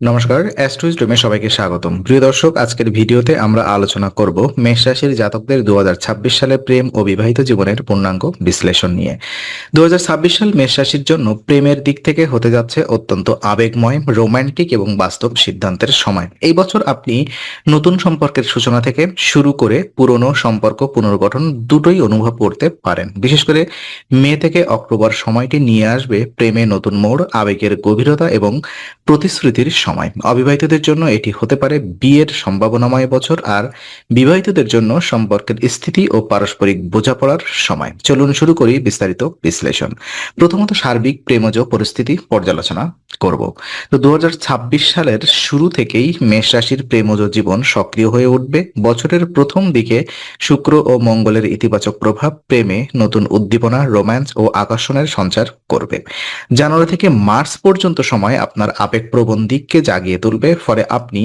নমস্কার অ্যাস্ট্রোইস্টমে সবাইকে স্বাগতম। প্রিয় দর্শক, আজকের ভিডিওতে আমরা আলোচনা করব মেষ রাশির জাতকদের দু হাজার ছাব্বিশ সালে প্রেম ও বিবাহিত জীবনের পূর্ণাঙ্গ বিশ্লেষণ নিয়ে। দু সাল মেষ রাশির জন্য প্রেমের দিক থেকে হতে যাচ্ছে অত্যন্ত আবেগময়, রোমান্টিক এবং বাস্তব সিদ্ধান্তের সময়। এই বছর আপনি নতুন সম্পর্কের সূচনা থেকে শুরু করে পুরনো সম্পর্ক পুনর্গঠন দুটোই অনুভব করতে পারেন। বিশেষ করে মে থেকে অক্টোবর সময়টি নিয়ে আসবে প্রেমে নতুন মোড়, আবেগের গভীরতা এবং প্রতিশ্রুতির সময়। অবিবাহিতদের জন্য এটি হতে পারে বিয়ের সম্ভাবনাময় বছর আর বিবাহিতদের জন্য সম্পর্কের স্থিতি ও পারস্পরিক বোঝাপড়ার সময়। চলুন শুরু করি বিস্তারিত বিশ্লেষণ। প্রথমত সার্বিক প্রেমজ পরিস্থিতি পর্যালোচনা। করব। তো দু হাজার ছাব্বিশ সালের শুরু থেকেই মেষ রাশির প্রেমজ জীবন সক্রিয় হয়ে উঠবে। বছরের প্রথম দিকে শুক্র ও মঙ্গলের ইতিবাচক প্রভাব প্রেমে নতুন উদ্দীপনা, রোম্যান্স ও আকর্ষণের সঞ্চার করবে। জানুয়ারি থেকে মার্চ পর্যন্ত সময় আপনার আবেগপ্রবণ দিককে জাগিয়ে তুলবে, ফলে আপনি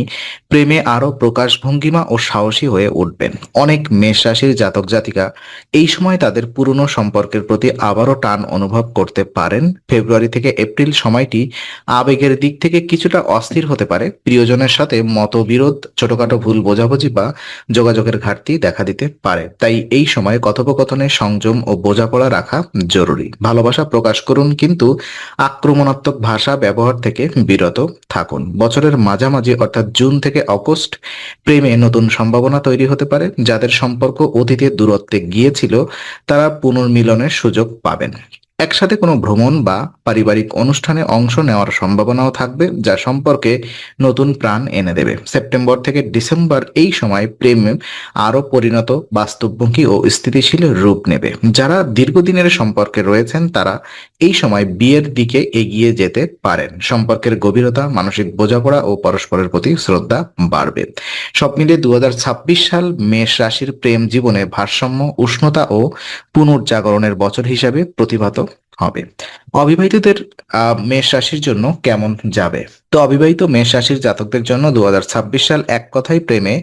প্রেমে আরও প্রকাশভঙ্গিমা ও সাহসী হয়ে উঠবেন। অনেক মেষ রাশির জাতক জাতিকা এই সময় তাদের পুরনো সম্পর্কের প্রতি আবারও টান অনুভব করতে পারেন। ফেব্রুয়ারি থেকে এপ্রিল সময়টি আবেগের দিক থেকে কিছুটা অস্থির হতে পারে। প্রিয়জনের সাথে মতবিরোধ, ছোটখাটো ভুল বোঝাবুঝি বা যোগাযোগের ঘাটতি দেখা দিতে পারে। তাই এই সময় কথোপকথনে সংযম ও বোঝাপড়া রাখা জরুরি। ভালোবাসা প্রকাশ করুন, কিন্তু আক্রমণাত্মক ভাষা ব্যবহার থেকে বিরত থাকুন। বছরের মাঝামাঝি, অর্থাৎ জুন থেকে অগস্ট, প্রেমে নতুন সম্ভাবনা তৈরি হতে পারে। যাদের সম্পর্ক অতীতের দূরত্বে গিয়েছিল, তারা পুনর্মিলনের সুযোগ পাবেন। একসাথে কোনো ভ্রমণ বা পারিবারিক অনুষ্ঠানে অংশ নেওয়ার সম্ভাবনাও থাকবে, যা সম্পর্কে নতুন প্রাণ এনে দেবে। সেপ্টেম্বর থেকে ডিসেম্বর এই সময় প্রেম আরও পরিণত, বাস্তবমুখী ও স্থিতিশীল রূপ নেবে। যারা দীর্ঘদিনের সম্পর্কে রয়েছেন, তারা এই সময় বিয়ের দিকে এগিয়ে যেতে পারেন। সম্পর্কের গভীরতা, মানসিক বোঝাপড়া ও পরস্পরের প্রতি শ্রদ্ধা বাড়বে। সব মিলে দু হাজার ছাব্বিশ সাল মেষ রাশির প্রেম জীবনে ভারসাম্য, উষ্ণতা ও পুনর্জাগরণের বছর হিসাবে প্রতিভাত। হবে। অবিবাহিতদের মেষ রাশির জন্য কেমন যাবে? তো অবিবাহিত মেষ রাশির জাতকদের জন্য দু হাজার ছাব্বিশ সাল এক কথায় প্রেমে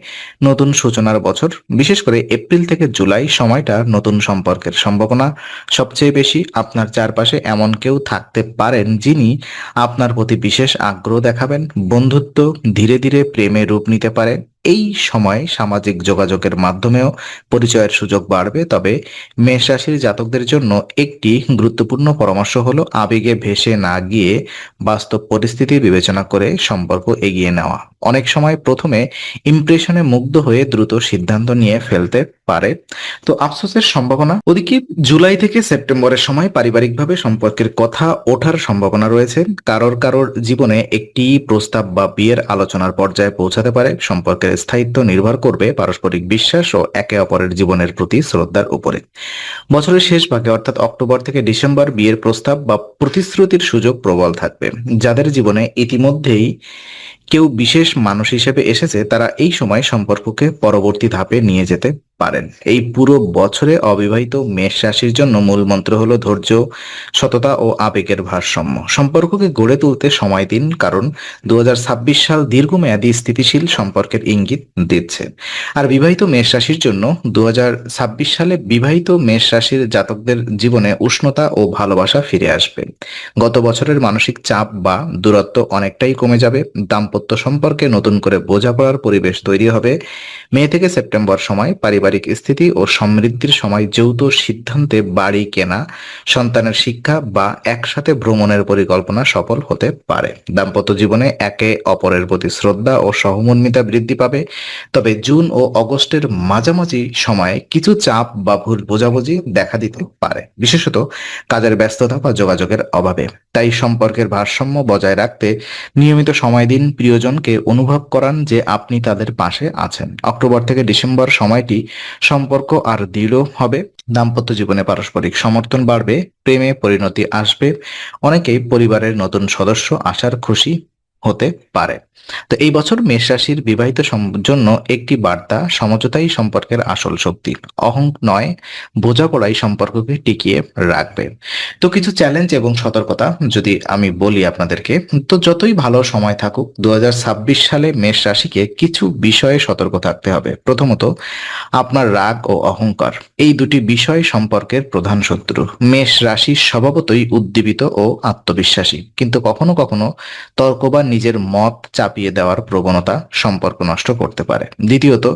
নতুন সূচনার বছর। বিশেষ করে এপ্রিল থেকে জুলাই সময়টা নতুন সম্পর্কের সম্ভাবনা। সবচেয়ে বেশি আপনার চারপাশে এমন কেউ থাকতে পারেন যিনি আপনার প্রতি বিশেষ আগ্রহ দেখাবেন, বন্ধুত্ব ধীরে ধীরে প্রেমে রূপ নিতে পারে। এই সময় সামাজিক যোগাযোগের মাধ্যমেও পরিচয়ের সুযোগ বাড়বে। তবে মেষ রাশির জাতকদের জন্য একটি গুরুত্বপূর্ণ পরামর্শ হলো আবেগে ভেসে না গিয়ে বাস্তব পরিস্থিতি বিবেচনা করে সম্পর্ক এগিয়ে নেওয়া। অনেক সময় প্রথমে ইমপ্রেশনে মুগ্ধ হয়ে দ্রুত সিদ্ধান্ত নিয়ে ফেলতে পারে। তো আফসোসের সম্ভাবনা, ওদিকে জুলাই থেকে সেপ্টেম্বরের সময় পারিবারিকভাবে সম্পর্কের কথা ওঠার সম্ভাবনা রয়েছে। কারোর কারোর জীবনে একটি প্রস্তাব বা বিয়ের আলোচনার পর্যায়ে পৌঁছাতে পারে। সম্পর্কের স্থায়িত্ব নির্ভর করবে পারস্পরিক বিশ্বাস ও একে অপরের জীবনের প্রতি শ্রদ্ধার উপরে। বছরের শেষ ভাগে, অর্থাৎ অক্টোবর থেকে ডিসেম্বর, বিয়ের প্রস্তাব বা প্রতিশ্রুতির সুযোগ প্রবল থাকবে। যাদের জীবনে ইতিমধ্যেই কেউ বিশেষ মানুষ হিসেবে এসেছে, তারা এই সময় সম্পর্ককে পরবর্তী ধাপে নিয়ে যেতে পারেন। এই পুরো বছরে অবিবাহিত মেষ রাশির জন্য মূল মন্ত্র হলো ধৈর্য, সততা ও আবেগের ভারসাম্য। সম্পর্ককে গড়ে তুলতে সময় দিন, কারণ দু হাজার ছাব্বিশ সাল দীর্ঘমেয়াদী স্থিতিশীল সম্পর্কের ইঙ্গিত দিচ্ছে। আর বিবাহিত মেষ রাশির জন্য দু হাজার ছাব্বিশ সালে বিবাহিত মেষ রাশির জাতকদের জীবনে উষ্ণতা ও ভালোবাসা ফিরে আসবে। গত বছরের মানসিক চাপ বা দূরত্ব অনেকটাই কমে যাবে, দাম্পত্য সম্পর্কে নতুন করে বোঝাপড়ার পরিবেশ তৈরি হবে। মে থেকে সেপ্টেম্বর সময় পারিবারিক স্থিতি ও সমৃদ্ধির সময় যৌথ সিদ্ধান্তে বাড়ি কেনা, সন্তানের শিক্ষা বা একসাথে ভ্রমণের পরিকল্পনা সফল হতে পারে। দাম্পত্য জীবনে একে অপরের প্রতি শ্রদ্ধা ও সহমর্মিতা বৃদ্ধি পাবে। তবে জুন ও অগস্টের মাঝামাঝি সময়ে কিছু চাপ বা ভুল বোঝাবুঝি দেখা দিতে পারে। বিশেষত কাজের ব্যস্ততা বা যোগাযোগের অভাবে। তাই সম্পর্কের ভারসাম্য বজায় রাখতে নিয়মিত সময় দিন প্রিয়জনকে অনুভব করান যে আপনি তাদের পাশে আছেন। অক্টোবর থেকে ডিসেম্বর সময়টি সম্পর্ক আর দৃঢ় হবে। দাম্পত্য জীবনে পারস্পরিক সমর্থন বাড়বে, প্রেমে পরিণতি আসবে। অনেকেই পরিবারের নতুন সদস্য আসার খুশি হতে পারে। তো এই বছর মেষ রাশির বিবাহিত জন্য একটি বার্তা, সমঝোতাই সম্পর্কের আসল শক্তি। অহং নয়, বোঝাপড়াই সম্পর্ককে টিকিয়ে রাখবে। তো কিছু চ্যালেঞ্জ এবং সতর্কতা যদি আমি বলি আপনাদেরকে, তো যতই ভালো সময় থাকুক দু সালে মেষ রাশিকে কিছু বিষয়ে সতর্ক থাকতে হবে। প্রথমত, আপনার রাগ ও অহংকার। এই দুটি বিষয় সম্পর্কের প্রধান শত্রু। মেষ রাশি স্বভাবতই উদ্দীপিত ও আত্মবিশ্বাসী। কিন্তু কখনো কখনো তর্ক বা নিজের মত চাপিয়ে দেওয়ার প্রবণতা সম্পর্ক নষ্ট করতে পারে। দ্বিতীয়ত,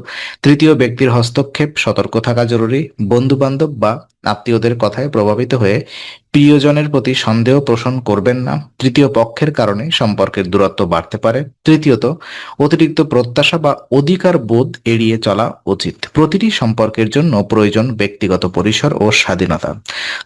তৃতীয় ব্যক্তির হস্তক্ষেপ সতর্ক থাকা জরুরি। বন্ধু বান্ধব বা আত্মীয়দের কথায় প্রভাবিত হয়ে প্রিয়জনের প্রতি সন্দেহ পোষণ করবেন না। তৃতীয় পক্ষের কারণে সম্পর্কের দূরত্ব বাড়তে পারে। তৃতীয়ত, অতিরিক্ত প্রত্যাশা বা অধিকার বোধ এড়িয়ে চলা উচিত। প্রতিটি সম্পর্কের জন্য প্রয়োজন ব্যক্তিগত পরিসর ও স্বাধীনতা।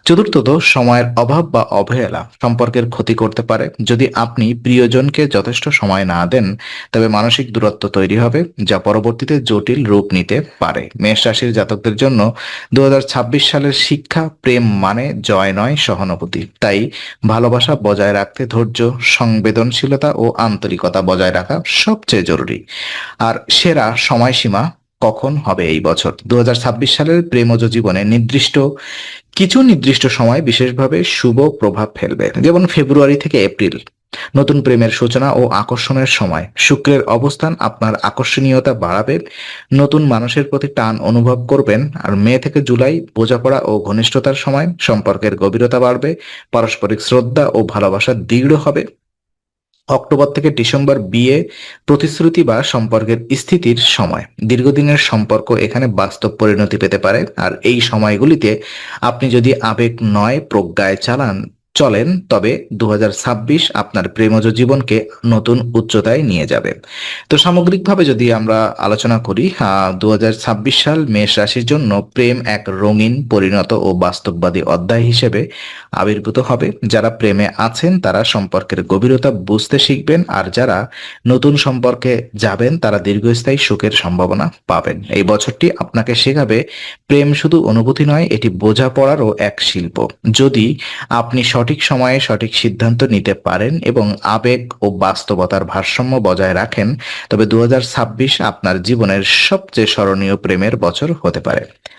চতুর্থত, সময়ের অভাব বা অবহেলা সম্পর্কের ক্ষতি করতে পারে। যদি আপনি প্রিয়জনকে যথেষ্ট সময় না দেন, তবে মানসিক দূরত্ব তৈরি হবে, যা পরবর্তীতে জটিল রূপ নিতে পারে। মেষ রাশির জাতকদের জন্য দু হাজার ছাব্বিশ সালের শিক্ষা, প্রেম মানে জয় নয়, সহানুভূতি। তাই ভালোবাসা বজায় রাখতে ধৈর্য, সংবেদনশীলতা ও আন্তরিকতা বজায় রাখা সবচেয়ে জরুরি। আর সেরা সময়সীমা কখন হবে এই বছর? দু হাজার ছাব্বিশ সালের প্রেমজ জীবনে নির্দিষ্ট, কিছু নির্দিষ্ট সময় বিশেষভাবে শুভ প্রভাব ফেলবে। যেমন ফেব্রুয়ারি থেকে এপ্রিল, নতুন প্রেমের সূচনা ও আকর্ষণের সময়। শুক্রের অবস্থান আপনার আকর্ষণীয়তা বাড়াবে, নতুন মানুষের প্রতি টান অনুভব করবেন, আর মে থেকে জুলাই বোঝাপড়া ও ঘনিষ্ঠতার সময় সম্পর্কের গভীরতা বাড়বে, পারস্পরিক শ্রদ্ধা ও ভালোবাসা দৃঢ় হবে। অক্টোবর থেকে ডিসেম্বর বিয়ে, প্রতিশ্রুতি বা সম্পর্কের স্থিতির সময়। দীর্ঘদিনের সম্পর্ক এখানে বাস্তব পরিণতি পেতে পারে। আর এই সময়গুলিতে আপনি যদি আবেগ নয়, প্রজ্ঞায় চালান চলেন, তবে দু হাজার ছাব্বিশ আপনার প্রেমজ জীবনকে নতুন উচ্চতায় নিয়ে যাবে। তো সামগ্রিকভাবে যদি আমরা আলোচনা করি দু হাজার ছাব্বিশ সাল মেষ রাশির জন্য প্রেম এক রঙিন, পরিণত ও বাস্তববাদী অধ্যায় হিসেবে আবির্ভূত হবে। যারা প্রেমে আছেন, তারা সম্পর্কের গভীরতা বুঝতে শিখবেন, আর যারা নতুন সম্পর্কে যাবেন, তারা দীর্ঘস্থায়ী সুখের সম্ভাবনা পাবেন। এই বছরটি আপনাকে শেখাবে, প্রেম শুধু অনুভূতি নয়, এটি বোঝাপড়ারও এক শিল্প। যদি আপনি সঠিক সময়ে সঠিক সিদ্ধান্ত নিতে পারেন এবং আবেগ ও বাস্তবতার ভারসাম্য বজায় রাখেন, তবে দু হাজার ছাব্বিশ আপনার জীবনের সবচেয়ে স্মরণীয় প্রেমের বছর হতে পারে।